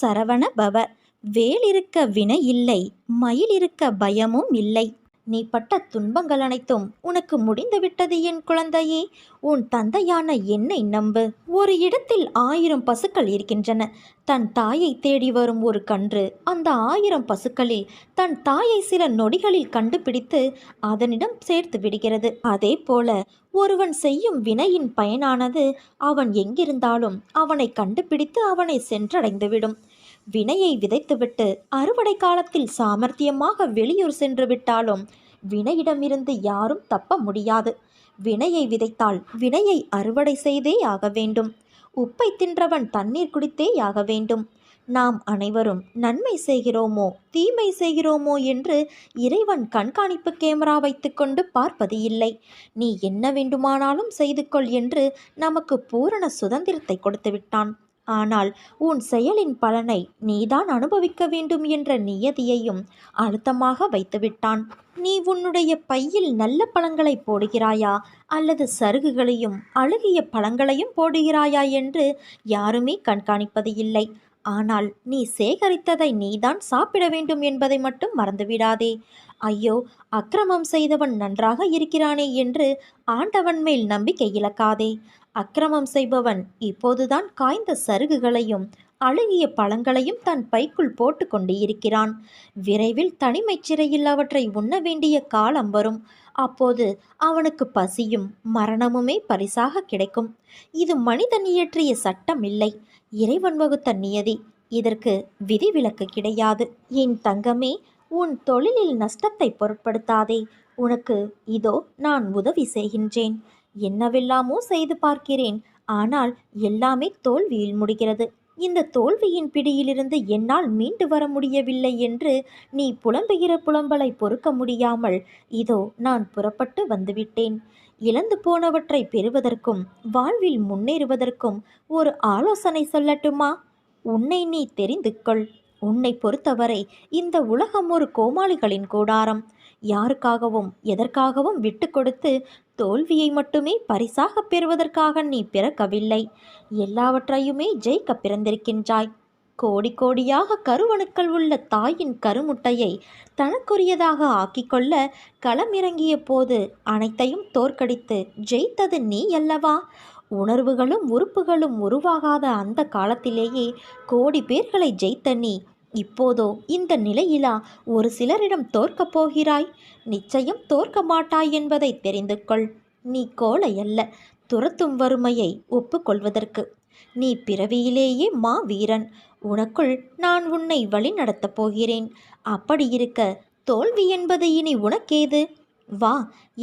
சரவண பவ வேல் இருக்க வினை இல்லை மயில் இருக்க பயமும் இல்லை. நீ பட்ட துன்பங்கள் அனைத்தும் உனக்கு முடிந்துவிட்டது என் குழந்தையே. உன் தந்தையான என்னை நம்பு. ஒரு இடத்தில் ஆயிரம் பசுக்கள் இருக்கின்றன. தன் தாயை தேடி வரும் ஒரு கன்று அந்த ஆயிரம் பசுக்களில் தன் தாயை சில நொடிகளில் கண்டுபிடித்து அதனிடம் சேர்த்து விடுகிறது. அதே போல ஒருவன் செய்யும் வினையின் பயனானது அவன் எங்கிருந்தாலும் அவனை கண்டுபிடித்து அவனை சென்றடைந்துவிடும். வினையை விதைத்துவிட்டு அறுவடை காலத்தில் சாமர்த்தியமாக வெளியூர் சென்று விட்டாலும் வினையிடமிருந்து யாரும் தப்ப முடியாது. வினையை விதைத்தால் வினையை அறுவடை செய்தே ஆக வேண்டும். உப்பை தின்றவன் தண்ணீர் குடித்தே ஆக வேண்டும். நாம் அனைவரும் நன்மை செய்கிறோமோ தீமை செய்கிறோமோ என்று இறைவன் கண்காணிப்பு கேமரா வைத்துக்கொண்டு பார்ப்பது இல்லை. நீ என்ன வேண்டுமானாலும் செய்து கொள் என்று நமக்கு பூரண சுதந்திரத்தை கொடுத்து விட்டான். ஆனால் உன் செயலின் பலனை நீதான் அனுபவிக்க வேண்டும் என்ற நியதியையும் அழுத்தமாக வைத்துவிட்டான். நீ உன்னுடைய பையில் நல்ல பழங்களை போடுகிறாயா? அல்லது சருகுகளையும் அழுகிய பழங்களையும் போடுகிறாயா என்று யாருமே கண்காணிப்பது இல்லை. ஆனால் நீ சேகரித்ததை நீதான் சாப்பிட வேண்டும் என்பதை மட்டும் மறந்துவிடாதே. ஐயோ அக்கிரமம் செய்தவன் நன்றாக இருக்கிறானே என்று ஆண்டவன் மேல் நம்பிக்கை இழக்காதே. அக்கிரமம் செய்பவன் இப்போதுதான் காய்ந்த சருகுகளையும் அழுகிய பழங்களையும் தன் பைக்குள் போட்டு கொண்டு இருக்கிறான். விரைவில் தனிமைச் சிறையில் அவற்றை உண்ண வேண்டிய காலம் வரும். அப்போது அவனுக்கு பசியும் மரணமுமே பரிசாக கிடைக்கும். இது மனிதன் இயற்றிய சட்டம் இல்லை. இறைவன் வகுத்த நியதி இதற்கு விதிவிலக்கு கிடையாது. என் தங்கமே உன் தொழிலில் நஷ்டத்தை பொருட்படுத்தாதே. உனக்கு இதோ நான் உதவி செய்கின்றேன். என்னவெல்லாமோ செய்து பார்க்கிறேன். ஆனால் எல்லாமே தோல்வியில் முடிகிறது. இந்த தோல்வியின் பிடியிலிருந்து என்னால் மீண்டு வர முடியவில்லை என்று நீ புலம்புகிற புலம்பலை பொறுக்க முடியாமல் இதோ நான் புறப்பட்டு வந்துவிட்டேன். இழந்து போனவற்றை பெறுவதற்கும் வாழ்வில் முன்னேறுவதற்கும் ஒரு ஆலோசனை சொல்லட்டுமா? உன்னை நீ தெரிந்து கொள். உன்னை பொறுத்தவரை இந்த உலகம் ஒரு கோமாளிகளின் கூடாரம். யாருக்காகவும் எதற்காகவும் விட்டு கொடுத்து தோல்வியை மட்டுமே பரிசாக பெறுவதற்காக நீ பிறக்கவில்லை. எல்லாவற்றையுமே ஜெயிக்க பிறந்திருக்கின்றாய். கோடி கோடியாக கருவணுக்கள் உள்ள தாயின் கருமுட்டையை தனக்குரியதாக ஆக்கிக்கொள்ள களமிறங்கிய போது அனைத்தையும் தோற்கடித்து ஜெயித்தது நீ அல்லவா உணர்வுகளும் உறுப்புகளும் உருவாகாத அந்த காலத்திலேயே கோடி பேர்களை ஜெயித்த நீ இப்போதோ இந்த நிலையிலா ஒரு சிலரிடம் தோற்கப் போகிறாய்? நிச்சயம் தோற்க மாட்டாய் என்பதை தெரிந்து கொள். நீ கோழை அல்ல துரத்தும் வறுமையை ஒப்புக்கொள்வதற்கு நீ பிறவியிலேயே மா வீரன் உனக்குள் நான் உன்னை வழி நடத்தப் போகிறேன். அப்படி இருக்க தோல்வி என்பது இனி உனக்கேது? வா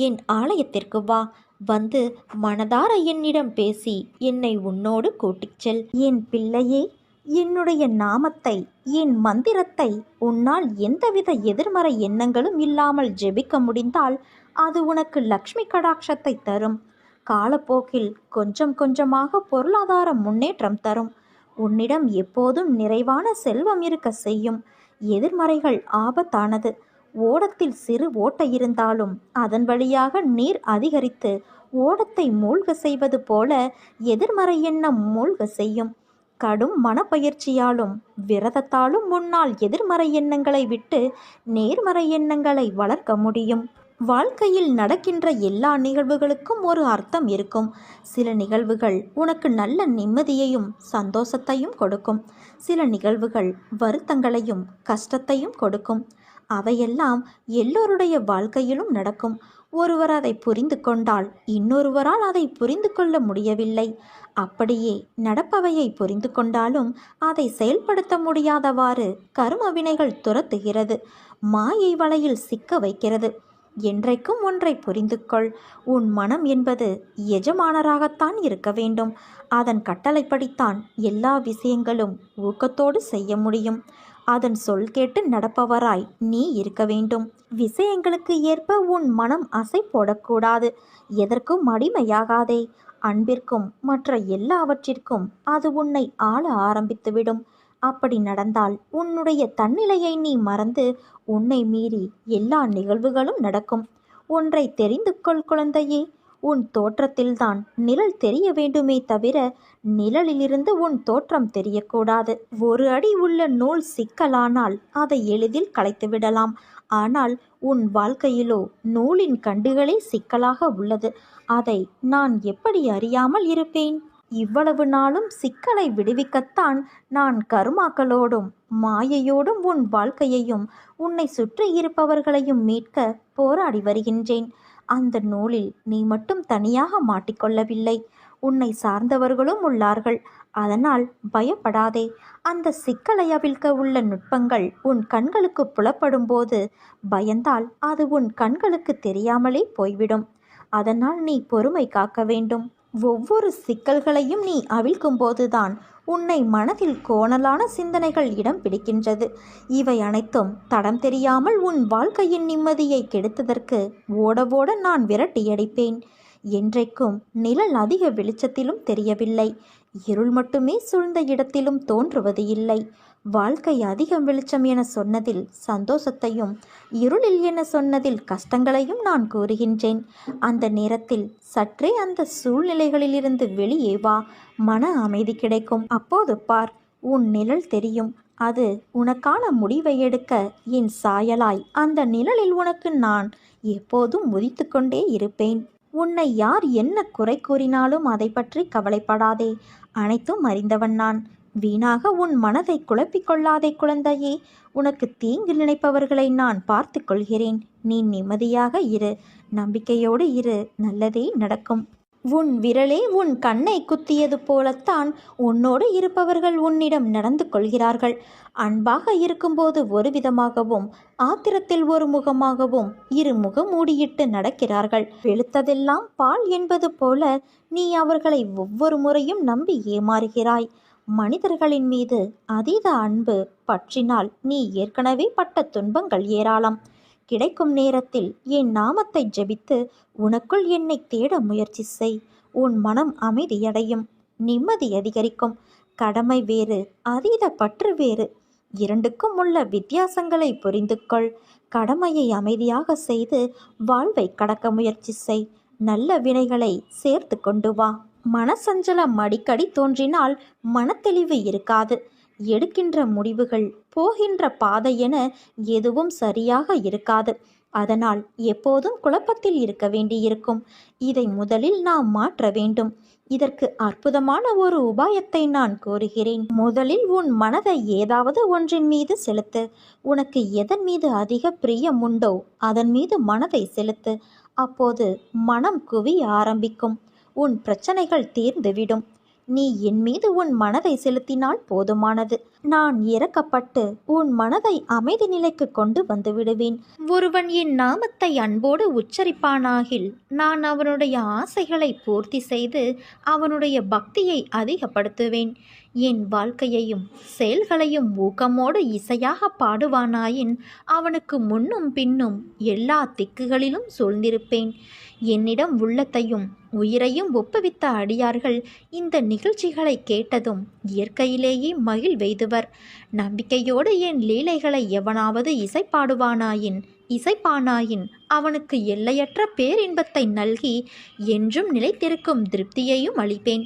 என் ஆலயத்திற்கு வா. வந்து மனதார என்னிடம் பேசி என்னை உன்னோடு கூட்டிச் செல். என் பிள்ளையே என்னுடைய நாமத்தை என் மந்திரத்தை உன்னால் எந்தவித எதிர்மறை எண்ணங்களும் இல்லாமல் ஜெபிக்க முடிந்தால் அது உனக்கு லக்ஷ்மி கடாட்சத்தை தரும். காலப்போக்கில் கொஞ்சம் கொஞ்சமாக பொருளாதார முன்னேற்றம் தரும். உன்னிடம் எப்போதும் நிறைவான செல்வம் இருக்க செய்யும். எதிர்மறைகள் ஆபத்தானது. ஓடத்தில் சிறு ஓட்டை இருந்தாலும் அதன் வழியாக நீர் அதிகரித்து ஓடத்தை மூழ்க செய்வது போல எதிர்மறை எண்ணம் மூழ்க செய்யும். கடும் மனப்பயிற்சியாலும் விரதத்தாலும் முன்னால் எதிர்மறை எண்ணங்களை விட்டு நேர்மறை எண்ணங்களை வளர்க்க முடியும். வாழ்க்கையில் நடக்கின்ற எல்லா நிகழ்வுகளுக்கும் ஒரு அர்த்தம் இருக்கும். சில நிகழ்வுகள் உனக்கு நல்ல நிம்மதியையும் சந்தோஷத்தையும் கொடுக்கும். சில நிகழ்வுகள் வருத்தங்களையும் கஷ்டத்தையும் கொடுக்கும். அவையெல்லாம் எல்லோருடைய வாழ்க்கையிலும் நடக்கும். ஒருவர் அதை புரிந்து கொண்டால் இன்னொருவரால் அதை புரிந்து கொள்ள முடியவில்லை. அப்படியே நடப்பவையை புரிந்து கொண்டாலும் அதை செயல்படுத்த முடியாதவாறு கரும வினைகள் துரத்துகிறது. மாயை வலையில் சிக்க வைக்கிறது. என்றைக்கும் ஒன்றை புரிந்து கொள் உன் மனம் என்பது எஜமானராகத்தான் இருக்க வேண்டும். அதன் கட்டளைப்படித்தான் எல்லா விஷயங்களும் ஊக்கத்தோடு செய்ய முடியும். அதன் சொல் கேட்டு நடப்பவராய் நீ இருக்க வேண்டும். விஷயங்களுக்கு ஏற்ப உன் மனம் அசை போடக்கூடாது. எதற்கும் அடிமையாகாதே. அன்பிற்கும் மற்ற எல்லாவற்றிற்கும் அது உன்னை ஆள ஆரம்பித்துவிடும். அப்படி நடந்தால் உன்னுடைய தன்னிலையை நீ மறந்து உன்னை மீறி எல்லா நிகழ்வுகளும் நடக்கும். ஒன்றை தெரிந்து கொள் குழந்தையே. உன் தோற்றத்தில்தான் நிழல் தெரிய வேண்டுமே தவிர நிழலிலிருந்து உன் தோற்றம் தெரியக்கூடாது. ஒரு அடி உள்ள நூல் சிக்கலானால் அதை எளிதில் களைத்துவிடலாம் ஆனால் உன் வாழ்க்கையிலோ நூலின் கண்டுகளே சிக்கலாக உள்ளது. அதை நான் எப்படி அறியாமல் இருப்பேன்? இவ்வளவு நாளும் சிக்கலை விடுவிக்கத்தான் நான் கருமாக்களோடும் மாயையோடும் உன் வாழ்க்கையையும் உன்னை சுற்றி இருப்பவர்களையும் மீட்க போராடி வருகின்றேன். அந்த நூலில் நீ மட்டும் தனியாக மாட்டிக்கொள்ளவில்லை. உன்னை சார்ந்தவர்களும் உள்ளார்கள். அதனால் பயப்படாதே. அந்த சிக்கலை அவிழ்க்க உள்ள நுட்பங்கள் உன் கண்களுக்கு புலப்படும் போது பயந்தால் அது உன் கண்களுக்கு தெரியாமலே போய்விடும். அதனால் நீ பொறுமை காக்க வேண்டும். ஒவ்வொரு சிக்கல்களையும் நீ அவிழ்க்கும் போதுதான் உன்னை மனதில் கோணலான சிந்தனைகள் இடம் பிடிக்கின்றது. இவை அனைத்தும் தடம் தெரியாமல் உன் வாழ்க்கையின் நிம்மதியை கெடுத்ததற்கு ஓட ஓட நான் விரட்டியடிப்பேன். என்றைக்கும் நிழல் அதிக வெளிச்சத்திலும் தெரியவில்லை. இருள் மட்டுமே சூழ்ந்த இடத்திலும் தோன்றுவது இல்லை. வாழ்க்கை அதிகம் வெளிச்சம் என சொன்னதில் சந்தோஷத்தையும் இருளில் என சொன்னதில் கஷ்டங்களையும் நான் கூறுகின்றேன். அந்த நேரத்தில் சற்றே அந்த சூழ்நிலைகளிலிருந்து வெளியே வா மன அமைதி கிடைக்கும். அப்போது பார் உன் நிழல் தெரியும். அது உனக்கான முடிவை எடுக்க என் சாயலாய். அந்த நிழலில் உனக்கு நான் எப்போதும் உதித்து கொண்டே இருப்பேன். உன்னை யார் என்ன குறை கூறினாலும் அதை பற்றி கவலைப்படாதே. அனைத்தும் அறிந்தவன் நான். வீணாக உன் மனதை குழப்பிக் கொள்ளாதே குழந்தையே. உனக்கு தீங்கு நினைப்பவர்களை நான் பார்த்து கொள்கிறேன். நீ நிம்மதியாக இரு. நம்பிக்கையோடு இரு. நல்லதே நடக்கும். உன் விரலே உன் கண்ணை குத்தியது போலத்தான் உன்னோடு இருப்பவர்கள் உன்னிடம் நடந்து கொள்கிறார்கள். அன்பாக இருக்கும்போது ஒரு விதமாகவும் ஆத்திரத்தில் ஒரு முகமாகவும் இரு முகமூடியிட்டு நடக்கிறார்கள். வெளுத்ததெல்லாம் பால் என்பது போல நீ அவர்களை ஒவ்வொரு முறையும் நம்பி ஏமாறுகிறாய். மனிதர்களின் மீது அதீத அன்பு பற்றினால் நீ ஏற்கனவே பட்ட துன்பங்கள் ஏராளம். கிடைக்கும் நேரத்தில் என் நாமத்தை ஜெபித்து உனக்குள் என்னை தேட முயற்சி செய். உன் மனம் அமைதியடையும். நிம்மதி அதிகரிக்கும். கடமை வேறு அதீத பற்று வேறு. இரண்டுக்கும் உள்ள வித்தியாசங்களை புரிந்து கொள் கடமையை அமைதியாக செய்து வாழ்வை கடக்க முயற்சி செய். நல்ல வினைகளை சேர்த்து கொண்டு வா. மனசஞ்சலம் அடிக்கடி தோன்றினால் மனத்தெளிவு இருக்காது. எடுக்கின்ற முடிவுகள் போகின்ற பாதை என எதுவும் சரியாக இருக்காது. அதனால் எப்போதும் குழப்பத்தில் இருக்க வேண்டியிருக்கும். இதை முதலில் நாம் மாற்ற வேண்டும். இதற்கு அற்புதமான ஒரு உபாயத்தை நான் கூறுகிறேன். முதலில் உன் மனதை ஏதாவது ஒன்றின் மீது செலுத்து. உனக்கு எதன் மீது அதிக பிரியம் உண்டோ அதன் மீது மனதை செலுத்து. அப்போது மனம் குவி ஆரம்பிக்கும். உன் பிரச்சனைகள் தீர்ந்துவிடும். நீ என் மீது உன் மனதை செலுத்தினால் போதுமானது. நான் இறக்கப்பட்டு உன் மனதை அமைதி நிலைக்கு கொண்டு வந்து விடுவேன் ஒருவன் என் நாமத்தை அன்போடு உச்சரிப்பானாகில் நான் அவனுடைய ஆசைகளை பூர்த்தி செய்து அவனுடைய பக்தியை அதிகப்படுத்துவேன். என் வாழ்க்கையையும் செயல்களையும் ஊக்கமோடு இசையாக பாடுவானாயின் அவனுக்கு முன்னும் பின்னும் எல்லா திக்குகளிலும் சூழ்ந்திருப்பேன். என்னிடம் உள்ளத்தையும் உயிரையும் ஒப்புவித்த அடியார்கள் இந்த நிகழ்ச்சிகளை கேட்டதும் இயற்கையிலேயே மகிழ் வெய்துவர். நம்பிக்கையோடு என் லீலைகளை எவனாவது இசைப்பாடுவானாயின் இசைப்பானாயின் அவனுக்கு எல்லையற்ற பேரின்பத்தை நல்கி என்றும் நிலைத்திருக்கும் திருப்தியையும் அளிப்பேன்.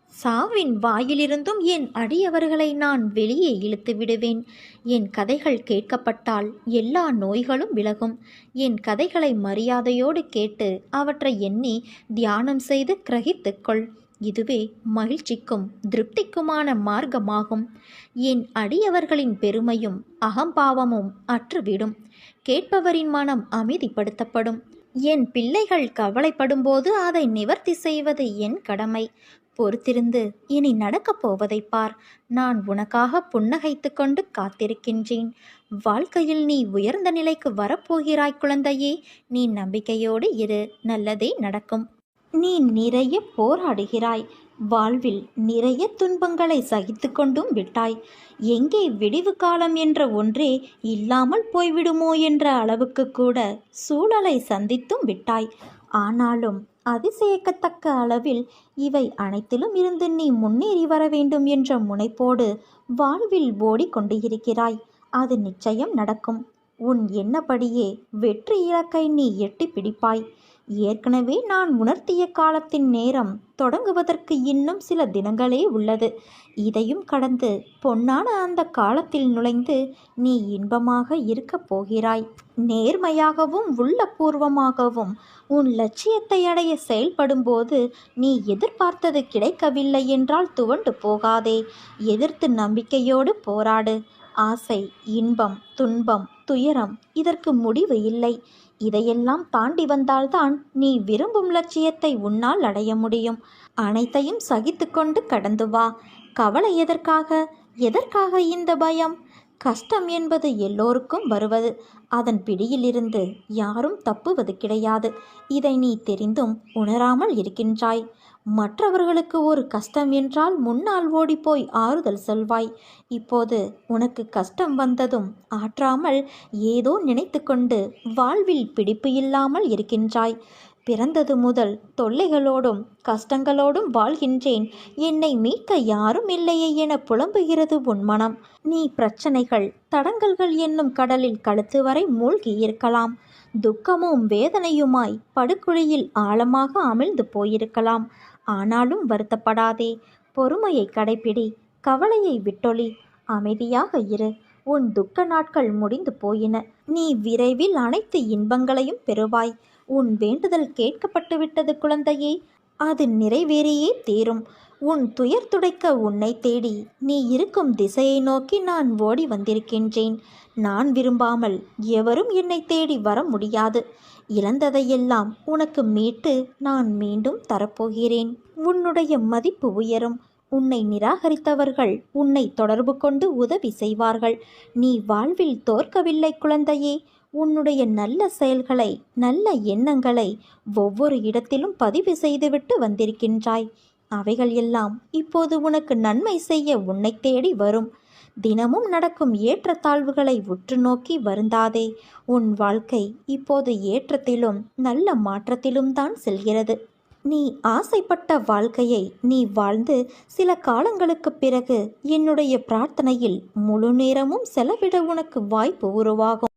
சாவின் வாயிலிருந்தும் என் அடியவர்களை நான் வெளியே இழுத்து விடுவேன். என் கதைகள் கேட்கப்பட்டால் எல்லா நோய்களும் விலகும். என் கதைகளை மரியாதையோடு கேட்டு அவற்றை எண்ணி தியானம் செய்து கிரகித்துக்கொள். இதுவே மகிழ்ச்சிக்கும் திருப்திக்குமான மார்க்கமாகும். என் அடியவர்களின் பெருமையும் அகம்பாவமும் அற்றுவிடும். கேட்பவரின் மனம் அமைதிப்படுத்தப்படும். என் பிள்ளைகள் கவலைப்படும்போது அதை நிவர்த்தி செய்வது என் கடமை. பொறுத்திருந்து இனி நடக்கப் போவதை பார். நான் உனக்காக புன்னகைத்து கொண்டு காத்திருக்கின்றேன். வாழ்க்கையில் நீ உயர்ந்த நிலைக்கு வரப்போகிறாய் குழந்தையே. நீ நம்பிக்கையோடு இரு. நல்லதே நடக்கும். நீ நிறைய போராடுகிறாய். வாழ்வில் நிறைய துன்பங்களை சகித்து கொண்டும் விட்டாய். எங்கே விடிவு காலம் என்ற ஒன்றே இல்லாமல் போய்விடுமோ என்ற அளவுக்கு கூட சூழலை சந்தித்தும் விட்டாய். ஆனாலும் அதிசயிக்கத்தக்க அளவில் இவை அனைத்திலும் இருந்து நீ முன்னேறி வர வேண்டும் என்ற முனைப்போடு வாழ்வில் ஓடிக்கொண்டு இருக்கிறாய் அது நிச்சயம் நடக்கும். உன் எண்ணப்படியே வெற்றி இலக்கை நீ எட்டி பிடிப்பாய். ஏற்கனவே நான் உணர்த்திய காலத்தின் நேரம் தொடங்குவதற்கு இன்னும் சில தினங்களே உள்ளது. இதையும் கடந்து பொன்னான அந்த காலத்தில் நுழைந்து நீ இன்பமாக இருக்கப் போகிறாய். நேர்மையாகவும் உள்ளபூர்வமாகவும் உன் லட்சியத்தை அடைய செயல்படும்போது நீ எதிர்பார்த்தது கிடைக்கவில்லை என்றால் துவண்டு போகாதே. எதிர்த்து நம்பிக்கையோடு போராடு. ஆசை இன்பம் துன்பம் துயரம். இதற்கு முடிவு இல்லை. இதையெல்லாம் தாண்டி வந்தால்தான் நீ விரும்பும் லட்சியத்தை உன்னால் அடைய முடியும். அனைத்தையும் சகித்துக்கொண்டு கடந்து வா. கவலை எதற்காக? எதற்காக இந்த பயம்? கஷ்டம் என்பது எல்லோருக்கும் வருவது. அதன் பிடியிலிருந்து யாரும் தப்புவது கிடையாது. இதை நீ தெரிந்தும் உணராமல் இருக்கின்றாய். மற்றவர்களுக்கு ஒரு கஷ்டம் என்றால் முன்னால் ஓடிப்போய் ஆறுதல் சொல்வாய். இப்போது உனக்கு கஷ்டம் வந்ததும் ஆற்றாமல் ஏதோ நினைத்து கொண்டு வாழ்வில் பிடிப்பு இல்லாமல் இருக்கின்றாய். பிறந்தது முதல் தொல்லைகளோடும் கஷ்டங்களோடும் வாழ்கின்றேன். என்னை மீட்க யாரும் இல்லையே என புலம்புகிறது உன் மனம். நீ பிரச்சனைகள் தடங்கல்கள் என்னும் கடலில் கழுத்து வரை மூழ்கி இருக்கலாம். துக்கமும் வேதனையுமாய் படுகுழியில் ஆழமாக அமிழ்ந்து போயிருக்கலாம். ஆனாலும் வருத்தப்படாதே. பொறுமையை கடைப்பிடி. கவலையை விட்டொளி அமைதியாக இரு. உன் துக்க நாட்கள் முடிந்து போயின. நீ விரைவில் அனைத்து இன்பங்களையும் பெறுவாய். உன் வேண்டுதல் கேட்கப்பட்டு விட்டது குழந்தையே. அது நிறைவேறியே தீரும். உன் துயர் துடைக்க உன்னை தேடி நீ இருக்கும் திசையை நோக்கி நான் ஓடி வந்திருக்கின்றேன். நான் விரும்பாமல் எவரும் என்னை தேடி வர முடியாது. இழந்ததையெல்லாம் உனக்கு மீட்டு நான் மீண்டும் தரப்போகிறேன். உன்னுடைய மதிப்பு உயரும். உன்னை நிராகரித்தவர்கள் உன்னை தொடர்பு கொண்டு உதவி செய்வார்கள். நீ வாழ்வில் தோற்கவில்லை குழந்தையே. உன்னுடைய நல்ல செயல்களை நல்ல எண்ணங்களை ஒவ்வொரு இடத்திலும் பதிவு செய்துவிட்டு வந்திருக்கின்றாய். அவைகள் எல்லாம் இப்போது உனக்கு நன்மை செய்ய உன்னை தேடி வரும். தினமும் நடக்கும் ஏற்றத்தாழ்வுகளை உற்று நோக்கி வருந்தாதே. உன் வாழ்க்கை இப்போது ஏற்றத்திலும் நல்ல மாற்றத்திலும் தான் செல்கிறது. நீ ஆசைப்பட்ட வாழ்க்கையை நீ வாழ்ந்து சில காலங்களுக்கு பிறகு என்னுடைய பிரார்த்தனையில் முழு நேரமும் செலவிட உனக்கு வாய்ப்பு உருவாகும்.